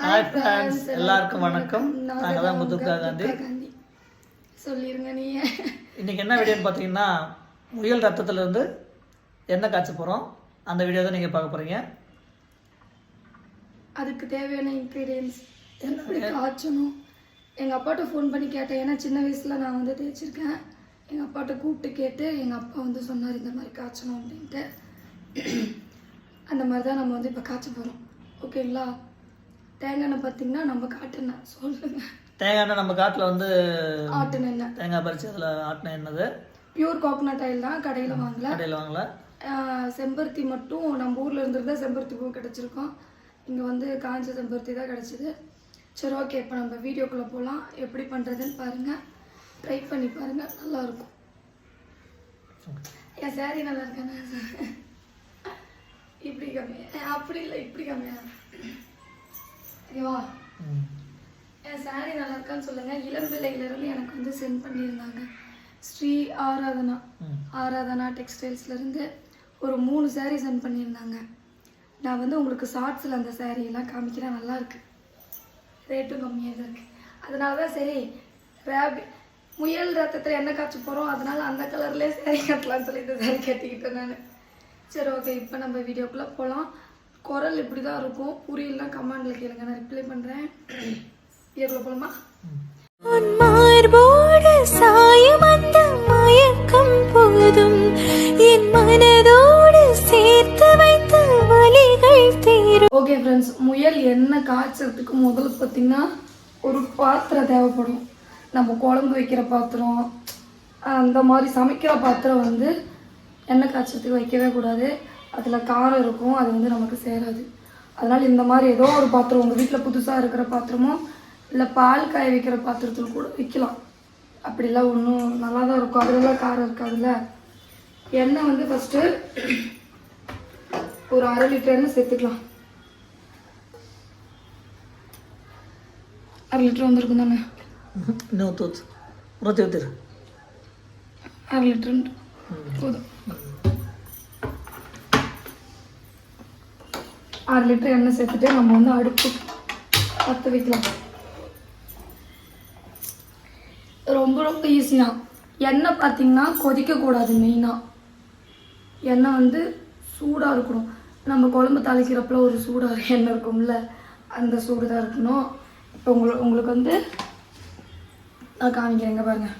Hi friends எல்லாருக்கும் வணக்கம். நாங்கள் தான் முத்துக்கா காந்தி. சொல்லிருங்க நீ இன்றைக்கி என்ன வீடியோன்னு பார்த்தீங்கன்னா முயல் ரத்தத்துலேருந்து எண்ணெய் காய்ச்ச போகிறோம் அந்த வீடியோ தான் நீங்கள் பார்க்க போகிறீங்க அதுக்கு தேவையான இன்க்ரீடியன்ஸ் எப்படி காய்ச்சணும். எங்கள் அப்பாட்ட ஃபோன் பண்ணி கேட்டேன். ஏன்னா சின்ன வயசில் நான் வந்து தேய்ச்சிருக்கேன். எங்கள் அப்பாட்ட கூப்பிட்டு கேட்டு எங்கள் அப்பா வந்து சொன்னார் இந்த மாதிரி காய்ச்சணும் அப்படின்ட்டு. அந்த மாதிரி தான் நம்ம வந்து இப்போ காய்ச்ச போகிறோம் ஓகேங்களா? தேங்காய் எண்ணெய் பார்த்தீங்கன்னா நம்ம காட்டெண்ணெய் சொல்லுங்க. தேங்காய் எண்ணெய் நம்ம காட்டில் வந்து ஆட்டு எண்ணெய். தேங்காய் பறித்து அதில் ஆட்டின என்னது? பியூர் கோகோனட் ஆயில் தான் கடையில் வாங்கல. கடையில் வாங்கல. செம்பருத்தி மட்டும் நம்ம ஊரில் இருந்திருந்தா செம்பருத்தி பூ கிடச்சிருக்கோம். இங்கே வந்து காஞ்ச செம்பருத்தி தான் கிடச்சிது. சரி ஓகே இப்போ நம்ம வீடியோக்குள்ளே போகலாம் எப்படி பண்ணுறதுன்னு பாருங்கள் ட்ரை பண்ணி பாருங்கள் நல்லாயிருக்கும். என் சாரி நல்லா இருக்கானே. இப்படி கம்மியா? அப்படி இல்லை இப்படி கம்மியா? ஓகேவா. என் சாரி நல்லா இருக்கான்னு சொல்லுங்கள் இளம்பிள்ளையிலேருந்து எனக்கு வந்து சென்ட் பண்ணியிருந்தாங்க. ஸ்ரீ ஆராதனா. ஆராதனா டெக்ஸ்டைல்ஸ்லேருந்து ஒரு மூணு saree சென்ட் பண்ணியிருந்தாங்க. நான் வந்து உங்களுக்கு ஷார்ட்ஸில் அந்த எல்லாம் காமிக்கிறேன். நல்லா இருக்கு. ரேட்டும் கம்மியாக தான் இருக்குது அதனால தான் சரி ரேபி முயல் ரத்தத்தில் எண்ணெய் காய்ச்ச போகிறோம் அதனால அந்த கலர்லேயே saree கட்டலாம்னு சொல்லி இந்த saree கட்டிக்கிட்டேன் நான். சரி ஓகே இப்போ நம்ம வீடியோக்குள்ளே போகலாம் குரல் இப்படி தான் இருக்கும். புரியலாம் கமெண்டில் கேளுங்க. நான் ரிப்ளை பண்ணுறேன் உன் மார்போடு சாயும் அந்த மயக்கம் போதும். என் மனதோடு சேர்த்து வைத்த வலிகள் தீரும். ஓகே ஃப்ரெண்ட்ஸ் முயல் எண்ணெய் காய்ச்சறதுக்கு முதல்ல பார்த்தீங்கன்னா ஒரு பாத்திரம் தேவைப்படும். நம்ம குழம்பு வைக்கிற பாத்திரம் அந்த மாதிரி சமைக்கிற பாத்திரம் வந்து எண்ணெய் காய்ச்சறதுக்கு வைக்கவே கூடாது. அதில் காரம் இருக்கும் அது வந்து நமக்கு சேராது. அதனால் இந்த மாதிரி ஏதோ ஒரு பாத்திரம் உங்கள் வீட்டில் புதுசாக இருக்கிற பாத்திரமோ இல்லை பால் காய வைக்கிற பாத்திரத்தில் கூட வைக்கலாம். அப்படிலாம் ஒன்றும் நல்லா தான் இருக்கும் அதுலலாம் காரம் இருக்காதுல்ல. எண்ணெய் வந்து ஃபஸ்ட்டு ஒரு அரை லிட்டர் எண்ணெய் சேர்த்துக்கலாம். அரை லிட்டர் வந்திருக்கும் தானே? ஊற்றி ஊற்றிரு அரை லிட்டர். போதும். அரை லிட்டர் எண்ணெய் சேர்த்துட்டு நம்ம வந்து அடுப்பு பற்ற வைக்கலாம். ரொம்ப ரொம்ப ஈஸி தான். எண்ணெய் பார்த்தீங்கன்னா கொதிக்கக்கூடாது மெயினாக எண்ணெய் வந்து சூடாக இருக்கணும். நம்ம குழம்பு தாளிக்கிறப்பல ஒரு சூடாக எண்ணெய் இருக்கும்ல அந்த சூடு தான் இருக்கணும். இப்போ உங்களுக்கு உங்களுக்கு வந்து நான் காமிக்கிறேங்க பாருங்க.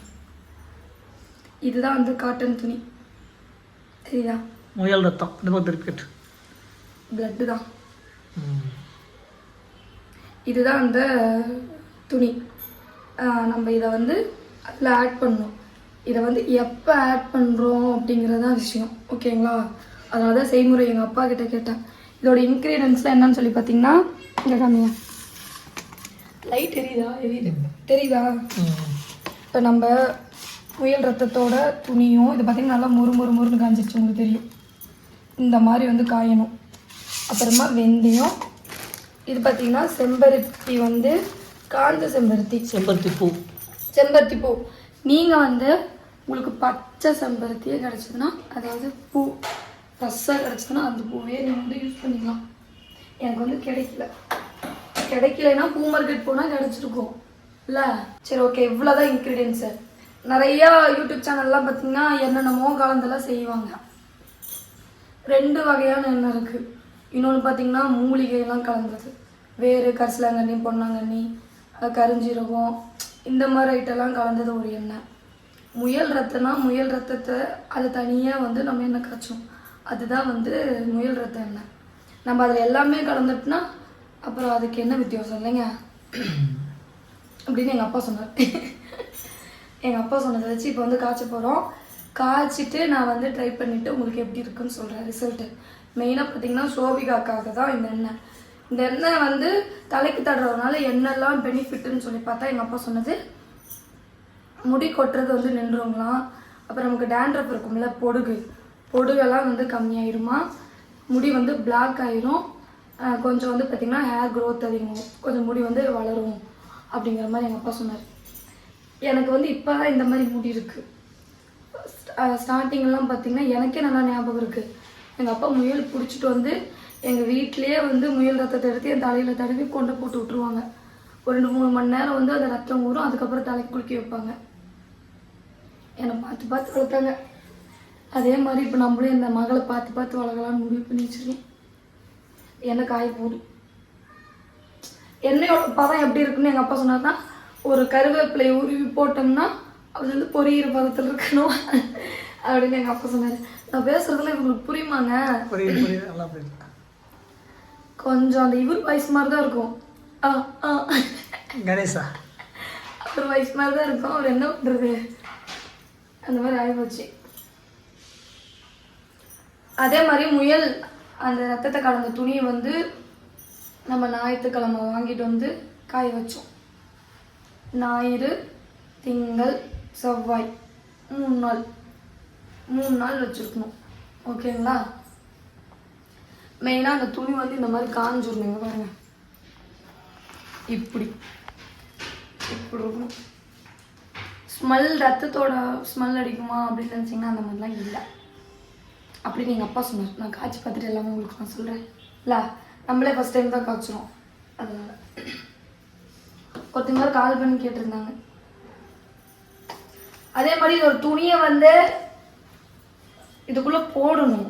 இதுதான் வந்து காட்டன் துணி. தெரியுதா? முயல் ரத்தம். இந்த கட்டு பிளட்டு தான். இதுதான் அந்த துணி. நம்ம இதை வந்து அதில் ஆட் பண்ணணும். இதை வந்து எப்போ ஆட் பண்ணுறோம் அப்படிங்கிறது தான் விஷயம். ஓகேங்களா அதனால தான் செய்முறை எங்கள் அப்பா கிட்ட கேட்டேன். இதோட இன்க்ரீடியன்ஸ்லாம் என்னன்னு சொல்லி பார்த்தீங்கன்னா இங்கே காமிங்க. லைட் தெரியுதா எரியுது. தெரியுதா. இப்போ நம்ம முயல் ரத்தத்தோட துணியும் இது பார்த்திங்கன்னா நல்லா மொறு மொறு மொறுன்னு காஞ்சிருச்சு உங்களுக்கு தெரியும். இந்த மாதிரி வந்து காயணும். அப்புறமா வெந்தயம். இது பார்த்திங்கன்னா செம்பருத்தி வந்து காஞ்ச செம்பருத்தி. செம்பருத்தி பூ. செம்பருத்தி பூ. நீங்கள் வந்து உங்களுக்கு பச்சை செம்பருத்தியே கிடச்சதுன்னா அதாவது பூ ஃப்ரெஷ்ஷாக கிடச்சதுன்னா அந்த பூவே நீங்கள் வந்து யூஸ் பண்ணிக்கலாம். எனக்கு வந்து கிடைக்கல. கிடைக்கலனா பூ மார்க்கெட் போனால் கிடச்சிருக்கும். இல்லை? சரி ஓகே இவ்வளோதான் இன்க்ரீடியன்ஸு நிறையா யூடியூப் சேனல்லாம் பார்த்தீங்கன்னா என்னென்னமோ கலந்தெல்லாம் செய்வாங்க. ரெண்டு வகையான எண்ணெய் இருக்குது இன்னொன்று பார்த்தீங்கன்னா மூலிகையெல்லாம் கலந்தது. வேறு கரிசலாங்கண்ணி பொன்னாங்கண்ணி கருஞ்சீரகம் இந்த மாதிரி ஐட்டெல்லாம் கலந்தது ஒரு எண்ணெய். முயல் ரத்தம்னா முயல் ரத்தத்தை அது தனியாக வந்து நம்ம எண்ணெய் காய்ச்சோம். அதுதான் வந்து முயல் ரத்த எண்ணெய். நம்ம அதில் எல்லாமே கலந்துட்டுனா அப்புறம் அதுக்கு என்ன வித்தியாசம் இல்லைங்க? அப்படின்னு எங்கள் அப்பா சொன்னார். எங்கள் அப்பா சொன்னதை வச்சு இப்போ வந்து காய்ச்ச போகிறோம் காய்ச்சிட்டு நான் வந்து ட்ரை பண்ணிவிட்டு உங்களுக்கு எப்படி இருக்குன்னு சொல்கிறேன் ரிசல்ட்டு மெயினாக பார்த்தீங்கன்னா சோபிகாக்காக தான் இந்த எண்ணெய். இந்த எண்ணெய் வந்து தலைக்கு தடுறதுனால எண்ணெய்லாம் பெனிஃபிட்டுன்னு சொல்லி பார்த்தா எங்கள் அப்பா சொன்னது முடி கொட்டுறது வந்து நின்றுங்களாம். அப்புறம் நமக்கு டேண்ட்ரப் இருக்கும்ல பொடுகு. பொடுகெல்லாம் வந்து கம்மியாயிருமா. முடி வந்து பிளாக் ஆயிரும். கொஞ்சம் வந்து பார்த்திங்கன்னா ஹேர் க்ரோத் அதிகம் கொஞ்சம் முடி வந்து வளரும் அப்படிங்கிற மாதிரி எங்கள் அப்பா சொன்னார். எனக்கு வந்து இப்போ தான் இந்த மாதிரி முடி இருக்குது ஸ்டார்டிங்லாம் பார்த்திங்கன்னா எனக்கே நல்லா ஞாபகம் இருக்குது எங்கள் அப்பா முயல் பிடிச்சிட்டு வந்து எங்கள் வீட்டிலேயே வந்து முயல் ரத்தத்தை எடுத்து என் தலையில் தடவி கொண்டு போட்டு விட்ருவாங்க ஒரு ரெண்டு மூணு மணி நேரம் வந்து அந்த ரத்தம் ஊறும் அதுக்கப்புறம் தலைக்கு குளிக்க வைப்பாங்க. என்னை பார்த்து பார்த்து வளர்த்தாங்க. அதே மாதிரி இப்போ நம்மளும் இந்த மகளை பார்த்து பார்த்து வளர்க்கலாம்னு முடிவு பண்ணி வச்சிருக்கேன் என்ன காய போகுது என்னையோட பதம் எப்படி இருக்குன்னு எங்கள் அப்பா சொன்னார் தான் ஒரு கருவேப்பிலையை உருவி போட்டோம்னா அது வந்து பொரியிற பதத்தில் இருக்கணும் அப்படின்னு எங்கள் அப்பா சொன்னார். நான் பேசுறதுல இவங்களுக்கு புரியுமாங்க? புரியுது புரியுது. நல்லா புரியுது. கொஞ்சம் அந்த இவர் வயசு மாதிரி தான் இருக்கும் கணேஷா அவர் வயசு மாதிரி தான் இருக்கும். அவர் என்ன பண்ணுறது அந்த மாதிரி ஆகிப்போச்சு அதே மாதிரி முயல் அந்த ரத்தத்தை கலந்த துணியை வந்து நம்ம ஞாயிற்றுக்கிழமை வாங்கிட்டு வந்து காய வச்சோம். ஞாயிறு திங்கள் செவ்வாய் மூணு நாள். மூணு நாள் வச்சுருக்கணும். ஓகேங்களா? மெயினாக அந்த துணி வந்து இந்த மாதிரி காஞ்சிடணுங்க பாருங்க. இப்படி. இப்படி இருக்கணும். ஸ்மெல் ரத்தத்தோட ஸ்மெல் அடிக்குமா அப்படின்னு நினச்சிங்கன்னா அந்த மாதிரிலாம் இல்லை. அப்படின்னு எங்கள் அப்பா சொன்னார். நான் காய்ச்சி பார்த்துட்டு எல்லாமே உங்களுக்கு நான் சொல்கிறேன் இல்லை நம்மளே ஃபஸ்ட் டைம் தான் காய்ச்சிரும் அதனால். ஒருத்தங்க கால் பண்ணி கேட்டிருந்தாங்க. அதே மாதிரி ஒரு துணியை வந்து இதுக்குள்ளே போடணும்.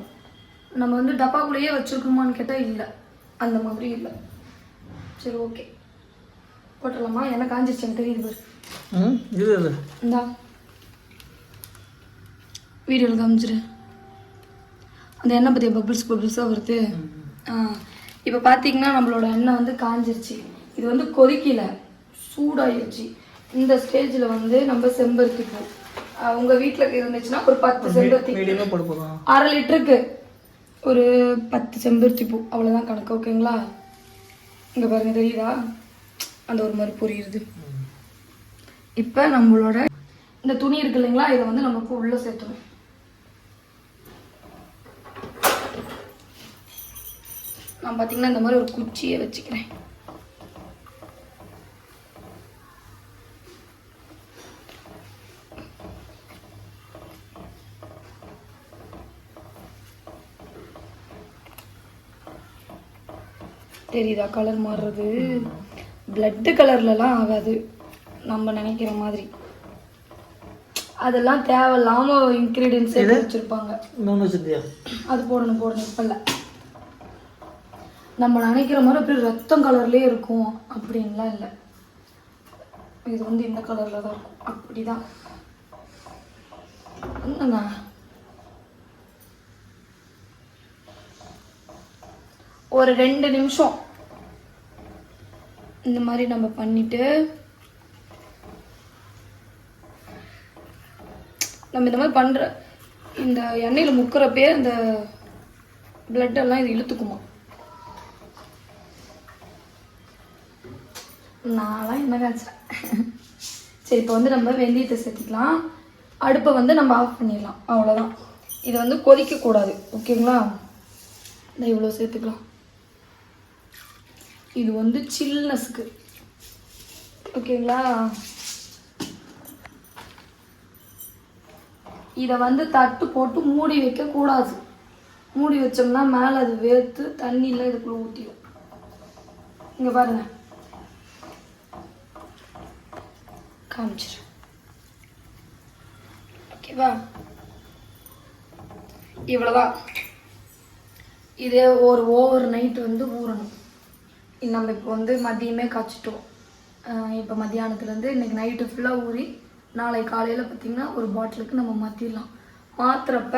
நம்ம வந்து டப்பாக்குள்ளேயே வச்சுருக்கோமான்னு கேட்டால் இல்லை. அந்த மாதிரி இல்லை. சரி ஓகே போட்டுடலாமா? என்ன காஞ்சிருச்சு எனக்கு தெரியுது பாரு. ம் இது இது. இந்தா. வீடியோவில் காமிச்சிரு. அந்த எண்ணெய் பற்றிய பபிள்ஸ் பபிள்ஸாக வருது. ஆ இப்போ பார்த்தீங்கன்னா நம்மளோட எண்ணெய் வந்து காஞ்சிருச்சு. இது வந்து கொதிக்கல. சூடாயிருச்சு. இந்த ஸ்டேஜில் வந்து நம்ம செம்பருத்தி பூ. உங்கள் வீட்டில் இருந்துச்சுன்னா ஒரு பத்து செம்பருத்தி அரை லிட்டருக்கு ஒரு பத்து செம்பருத்தி பூ. அவ்வளோதான் கணக்கு ஓகேங்களா? இங்கே பாருங்க தெரியுதா? அந்த ஒரு மாதிரி புரியுது. இப்போ நம்மளோட இந்த துணி இருக்கு இல்லைங்களா? இதை வந்து இப்போ உள்ளே சேர்த்தணும். நான் பார்த்தீங்கன்னா இந்த மாதிரி ஒரு குச்சியை வச்சுக்கிறேன். தெரியுதா? கலர் மாறுறது. பிளட்டு கலர்லலாம் ஆகாது. நம்ம நினைக்கிற மாதிரி. அதெல்லாம் தேவையில்லாம இன்க்ரீடியன்ஸ் எடுத்து வச்சிருப்பாங்க. அது போடணும் போடணும் இப்ப இல்ல நம்ம நினைக்கிற மாதிரி அப்படியே ரத்தம் கலர்லயே இருக்கும். அப்படின்லாம் இல்லை. இது வந்து இந்த கலர்ல தான் இருக்கும். அப்படிதான். என்னங்க? ஒரு ரெண்டு நிமிஷம். இந்த மாதிரி நம்ம பண்ணிட்டு நம்ம இந்த மாதிரி பண்ற இந்த எண்ணெயில் முக்கிறப்பயே அந்த blood எல்லாம் இது இழுத்துக்குமா? நான்லாம் என்ன நினச்சேன்? சரி இப்போ வந்து நம்ம வெந்தயத்தை சேர்த்துக்கலாம். அடுப்பை வந்து நம்ம ஆஃப் பண்ணிடலாம். அவ்வளோதான் இதை வந்து கொதிக்கக்கூடாது. ஓகேங்களா? இந்த இவ்வளோ சேர்த்துக்கலாம். இது வந்து சில்னஸ்க்கு ஓகேங்களா? இதை வந்து தட்டு போட்டு மூடி வைக்க கூடாது. மூடி வச்சோம்னா மேலே அது வேர்த்து தண்ணியில் இதுக்குள்ள ஊற்றிடும் இங்கே பாருங்க. காமிச்சிரு. ஓகேவா? இவ்வளோதான் இதே ஒரு ஓவர் நைட் வந்து ஊறணும். நம்ம இப்போ வந்து மதியமே காய்ச்சிட்டோம். இப்போ மத்தியானத்துலேருந்து இன்னைக்கு நைட்டு ஃபுல்லாக ஊறி நாளை காலையில் பார்த்திங்கன்னா ஒரு பாட்டிலுக்கு நம்ம மாற்றிடலாம் மாற்றுறப்ப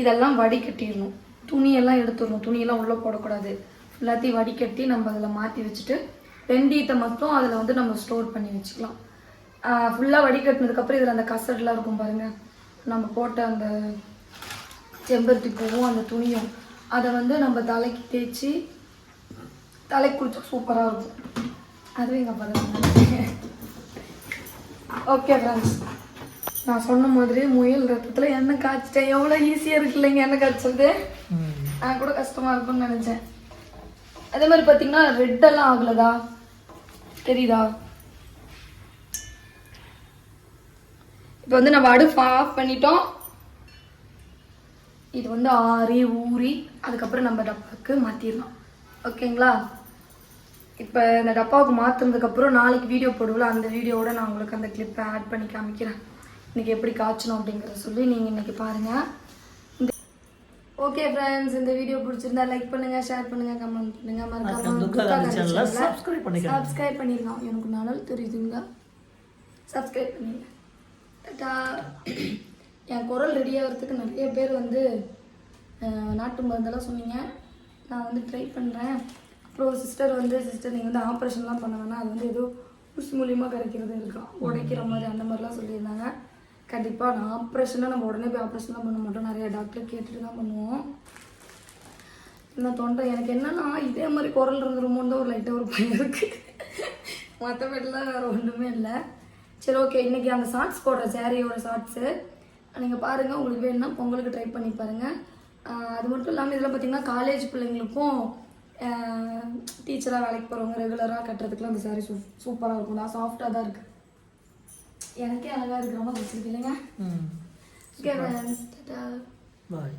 இதெல்லாம் வடிகட்டிடணும் துணியெல்லாம் எடுத்துடணும். துணியெல்லாம் உள்ளே போடக்கூடாது. எல்லாத்தையும் வடிகட்டி நம்ம அதில் மாற்றி வச்சுட்டு வெந்தயத்தை மட்டும் அதில் வந்து நம்ம ஸ்டோர் பண்ணி வச்சுக்கலாம். ஃபுல்லாக வடிகட்டினதுக்கப்புறம் இதில் அந்த கசடெலாம் இருக்கும் பாருங்கள் நம்ம போட்ட அந்த செம்பருத்தி பூவும் அந்த துணியும் அதை வந்து நம்ம தலைக்கு தேய்ச்சி தலைக்கு குளிச்சா சூப்பராக இருக்கும். அதுவும் எங்கள் அப்பா தான் ஓகே ஃப்ரெண்ட்ஸ் நான் சொன்ன மாதிரி முயல் ரத்தத்தில் எண்ணெய் காய்ச்சிட்டேன் எவ்வளோ ஈஸியாக இருக்கு இல்லைங்க எண்ணெய் காய்ச்சது நான் கூட கஷ்டமாக இருக்கும்னு நினச்சேன். அதே மாதிரி பார்த்தீங்கன்னா ரெட்டெல்லாம் ஆகலதா தெரியுதா? இப்போ வந்து நம்ம அடுப்பு ஆஃப் பண்ணிட்டோம். இது வந்து ஆறி ஊறி அதுக்கப்புறம் நம்ம டப்பாவுக்கு மாற்றிடலாம் ஓகேங்களா இப்போ இந்த டப்பாவுக்கு மாற்றினதுக்கப்புறம் நாளைக்கு வீடியோ போடுவோம்ல அந்த வீடியோவோட நான் உங்களுக்கு அந்த கிளிப்பை ஆட் பண்ணி காமிக்கிறேன். இன்னைக்கு எப்படி காய்ச்சணும் அப்படிங்கிறத சொல்லி நீங்கள் இன்னைக்கு பாருங்கள் ஓகே ஃப்ரெண்ட்ஸ் இந்த வீடியோ பிடிச்சிருந்தா லைக் பண்ணுங்க ஷேர் பண்ணுங்க கமெண்ட் பண்ணுங்க. மறக்காம துக்கா காந்தி சேனலை subscribe பண்ணிக்கோங்க. சப்ஸ்கிரைப் பண்ணிருக்கோம் எனக்கு நாள் தெரியுதுங்க. சப்ஸ்கிரைப் பண்ணிடுங்க என் குரல் ரெடி ஆகிறதுக்கு நிறைய பேர் வந்து நாட்டு மருந்தெல்லாம் சொன்னீங்க. நான் வந்து ட்ரை பண்ணுறேன் அப்புறம் சிஸ்டர் வந்து சிஸ்டர் நீங்கள் வந்து ஆப்ரேஷன்லாம் பண்ண வேணாம். அது வந்து ஏதோ ஊசி மூலியமாக கிடைக்கிறது இருக்கான் உடைக்கிற மாதிரி அந்த மாதிரிலாம் சொல்லியிருந்தாங்க. கண்டிப்பாக நான் ஆப்ரேஷனாக நம்ம உடனே போய் ஆப்ரேஷன்லாம் பண்ண மாட்டோம். நிறைய டாக்டர் கேட்டுட்டு தான் பண்ணுவோம். இந்த தொண்டை எனக்கு என்னன்னா இதே மாதிரி குரல் இருந்துருமோன்னு தான் ஒரு லைட்டாக ஒரு பயம் இருக்கு. மற்றபடிலாம் வேறு ஒன்றுமே இல்லை. சரி ஓகே இன்றைக்கி அந்த ஷார்ட்ஸ் போடுற சேரீயோட ஷார்ட்ஸு நீங்கள் பாருங்கள் உங்களுக்கு வேணும்னா பொங்கலுக்கு ட்ரை பண்ணி பாருங்கள் அது மட்டும் இல்லாமல் இதில் பார்த்தீங்கன்னா காலேஜ் பிள்ளைங்களுக்கும் டீச்சராக வேலைக்கு போகிறவங்க ரெகுலராக கட்டுறதுக்குலாம் அந்த சாரி சூ சூப்பராக இருக்கும். நான் சாஃப்டாக தான் இருக்குது எனக்கே அழகாக இருக்கிற மாதிரி பிடிச்சிருக்கு. இல்லைங்க? பாய்